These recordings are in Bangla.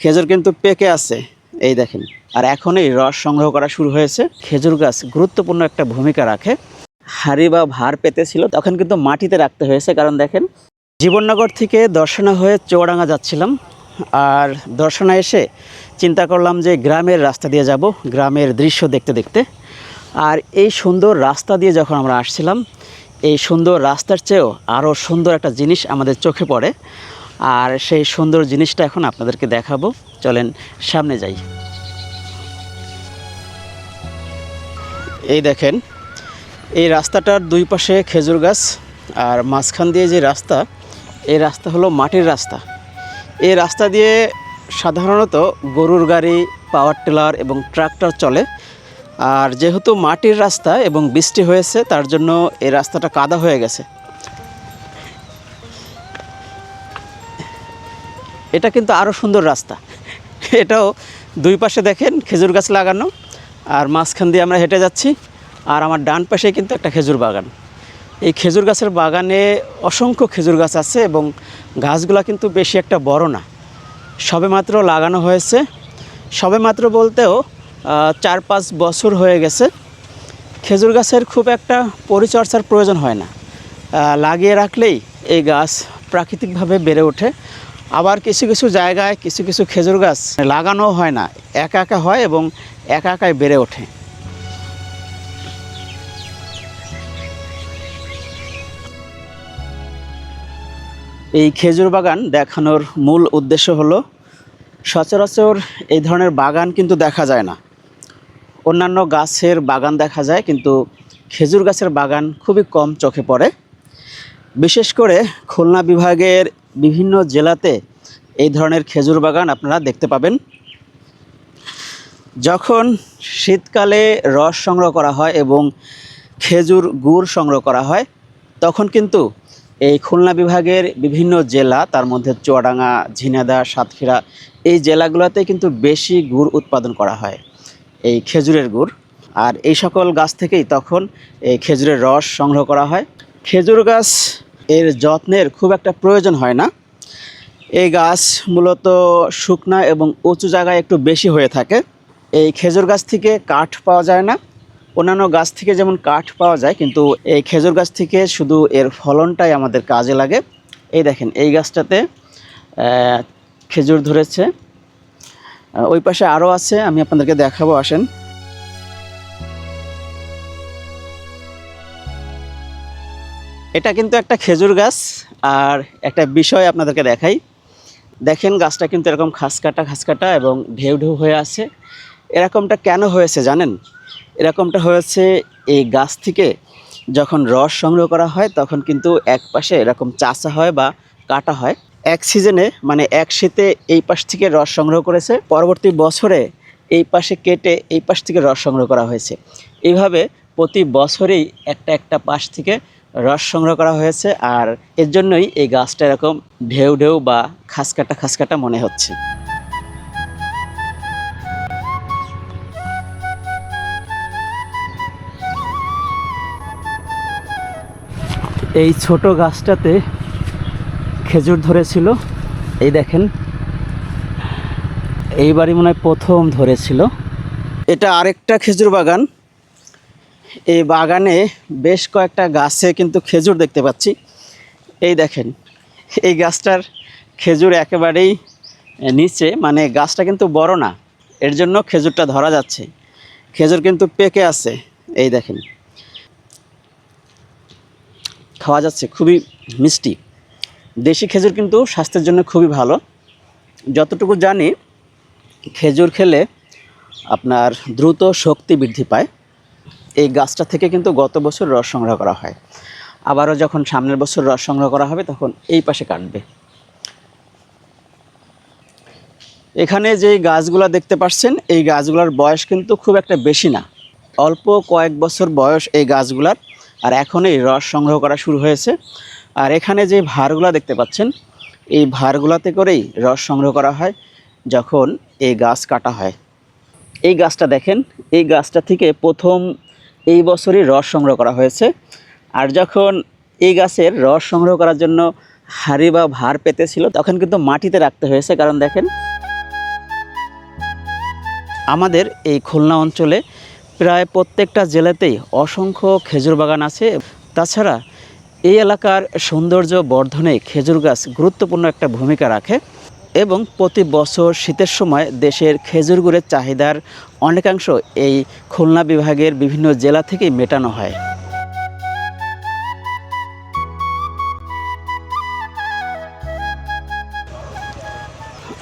খেজুর কিন্তু পেকে আছে, এই দেখেন। আর এখনই রস সংগ্রহ করা শুরু হয়েছে। খেজুর গাছ গুরুত্বপূর্ণ একটা ভূমিকা রাখে। হাড়ি বা ভার পেতেছিল, তখন কিন্তু মাটিতে রাখতে হয়েছে। কারণ দেখেন, জীবননগর থেকে দর্শনা হয়ে চৌডাঙ্গা যাচ্ছিলাম। আর দর্শনা এসে চিন্তা করলাম যে গ্রামের রাস্তা দিয়ে যাব, গ্রামের দৃশ্য দেখতে দেখতে। আর এই সুন্দর রাস্তা দিয়ে যখন আমরা আসছিলাম, এই সুন্দর রাস্তার চেয়েও আরও সুন্দর একটা জিনিস আমাদের চোখে পড়ে। আর সেই সুন্দর জিনিসটা এখন আপনাদেরকে দেখাবো। চলেন সামনে যাই। এই দেখেন, এই রাস্তাটার দুই পাশে খেজুর গাছ আর মাঝখান দিয়ে যে রাস্তা, এই রাস্তা হলো মাটির রাস্তা। এই রাস্তা দিয়ে সাধারণত গরুর গাড়ি, পাওয়ার টিলার এবং ট্রাক্টর চলে। আর যেহেতু মাটির রাস্তা এবং বৃষ্টি হয়েছে, তার জন্য এই রাস্তাটা কাদা হয়ে গেছে। এটা কিন্তু আরও সুন্দর রাস্তা। এটাও দুই পাশে দেখেন খেজুর গাছ লাগানো, আর মাঝখান দিয়ে আমরা হেঁটে যাচ্ছি, আর আমার ডান পাশে কিন্তু একটা খেজুর বাগান। এই খেজুর গাছের বাগানে অসংখ্য খেজুর গাছ আছে এবং গাছগুলো কিন্তু বেশি একটা বড় না। সবেমাত্র লাগানো হয়েছে। সবেমাত্র বলতেও চার পাঁচ বছর হয়ে গেছে। খেজুর গাছের খুব একটা পরিচর্যার প্রয়োজন হয় না। লাগিয়ে রাখলেই এই গাছ প্রাকৃতিকভাবে বেড়ে ওঠে। আবার কিছু কিছু জায়গায় কিছু কিছু খেজুর গাছ লাগানো হয় না। একা একা হয় এবং একা একাই বেড়ে ওঠে। এই খেজুর বাগান দেখানোর মূল উদ্দেশ্য হলো, সচরাচর এই ধরনের বাগান কিন্তু দেখা যায় না। অন্যান্য গাছের বাগান দেখা যায়, কিন্তু খেজুর গাছের বাগান খুবই কম চোখে পড়ে। বিশেষ করে খুলনা বিভাগের বিভিন্ন জেলাতে এই ধরনের খেজুর বাগান আপনারা দেখতে পাবেন। যখন শীতকালে রস সংগ্রহ করা হয় এবং খেজুর গুড় সংগ্রহ করা হয়, তখন কিন্তু এই খুলনা বিভাগের বিভিন্ন জেলা, তার মধ্যে চুয়াডাঙ্গা ঝিনাদা সাতক্ষীরা, এই জেলাগুলোতে কিন্তু বেশি গুড় উৎপাদন করা হয়, এই খেজুরের গুড়। আর এই সকল গাছ থেকেই তখন এই খেজুরের রস সংগ্রহ করা হয়। খেজুর গাছ এর যত্নের খুব একটা প্রয়োজন হয় না। এই গাছ মূলত শুকনা এবং উঁচু জায়গায় একটু বেশি হয়ে থাকে। এই খেজুর গাছ থেকে কাঠ পাওয়া যায় না। অন্যান্য গাছ থেকে যেমন কাঠ পাওয়া যায়, কিন্তু এই খেজুর গাছ থেকে শুধু এর ফলনটাই আমাদের কাজে লাগে। এই দেখেন, এই গাছটাতে খেজুর ধরেছে। ওই পাশে আরও আছে, আমি আপনাদেরকে দেখাবো, আসেন। এটা কিন্তু একটা খেজুর গাছ, আর একটা বিষয় আপনাদেরকে দেখাই। দেখেন গাছটা কিন্তু এরকম খাস কাটা খাস কাটা এবং ঢেউ ঢেউ হয়ে আছে। এরকমটা কেন হয়েছে জানেন? এরকমটা হয়েছে এই গাছ থেকে যখন রস সংগ্রহ করা হয়, তখন কিন্তু এক পাশে এরকম চাষা হয় বা কাটা হয়। এক সিজনে মানে এক শীতে এই পাশ থেকে রস সংগ্রহ করেছে। পরবর্তী বছরে এই পাশে কেটে এই পাশ থেকে রস সংগ্রহ করা হয়েছে। এইভাবে প্রতি বছরেই একটা একটা পাশ থেকে রস সংগ্রহ করা হয়েছে আর এর জন্যই এই গাছটা এরকম ঢেউ ঢেউ বা খাসকাটা খাসকাটা মনে হচ্ছে। এই ছোট গাছটাতে খেজুর ধরেছিল। এই দেখেন, এইবারই মনে হয় প্রথম ধরেছিল। এটা আরেকটা খেজুর বাগান। এই বাগানে বেশ কয়েকটা গাছে কিন্তু খেজুর দেখতে পাচ্ছি। এই দেখেন, এই গাছটার খেজুর একেবারেই নিচে মানে গাছটা কিন্তু বড় না, এর জন্য খেজুরটা ধরা যাচ্ছে। খেজুর কিন্তু পেকে আছে, এই দেখেন। খাওয়া যাচ্ছে, খুবই মিষ্টি। দেশি খেজুর কিন্তু স্বাস্থ্যের জন্য খুবই ভালো। যতটুকু জানি, খেজুর খেলে আপনার দ্রুত শক্তি বৃদ্ধি পায়। এই গাছটা থেকে কিন্তু গত বছর রস সংগ্রহ করা হয়। আবারও যখন সামনের বছর রস সংগ্রহ করা হবে, তখন এই পাশে কাটবে। এখানে যে গাছগুলা দেখতে পাচ্ছেন, এই গাছগুলোর বয়স কিন্তু খুব একটা বেশি না। অল্প কয়েক বছর বয়স এই গাছগুলার, আর এখনই রস সংগ্রহ করা শুরু হয়েছে। আর এখানে যে ভারগুলা দেখতে পাচ্ছেন, এই ভারগুলাতে করেই রস সংগ্রহ করা হয় যখন এই গাছ কাটা হয়। এই গাছটা দেখেন, এই গাছটা থেকে প্রথম এই বছরই রস সংগ্রহ করা হয়েছে। আর যখন এই গাছের রস সংগ্রহ করার জন্য হাড়ি বা ভার পেতেছিল, তখন কিন্তু মাটিতে রাখতে হয়েছে। কারণ দেখেন, আমাদের এই খুলনা অঞ্চলে প্রায় প্রত্যেকটা জেলাতেই অসংখ্য খেজুর বাগান আছে। তাছাড়া এই এলাকার সৌন্দর্য বর্ধনে খেজুর গাছ গুরুত্বপূর্ণ একটা ভূমিকা রাখে। এবং প্রতি বছর শীতের সময় দেশের খেজুর গুড়ের চাহিদার অনেকাংশ এই খুলনা বিভাগের বিভিন্ন জেলা থেকেই মেটানো হয়।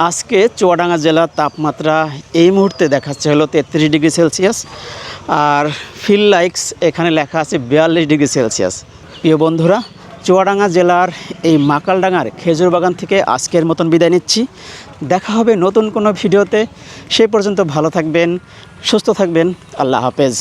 আজকে চুয়াডাঙ্গা জেলার তাপমাত্রা এই মুহূর্তে দেখাচ্ছে হলো তেত্রিশ ডিগ্রি সেলসিয়াস আর ফিল লাইক্স এখানে লেখা আছে বিয়াল্লিশ ডিগ্রি সেলসিয়াস। প্রিয় বন্ধুরা চুয়াডাঙ্গা জেলার এই মাকালডাঙ্গার খেজুর বাগান থেকে আজকের মতন বিদায় নিচ্ছি। দেখা হবে নতুন কোনো ভিডিওতে। সেই পর্যন্ত ভালো থাকবেন, সুস্থ থাকবেন। আল্লাহ হাফেজ।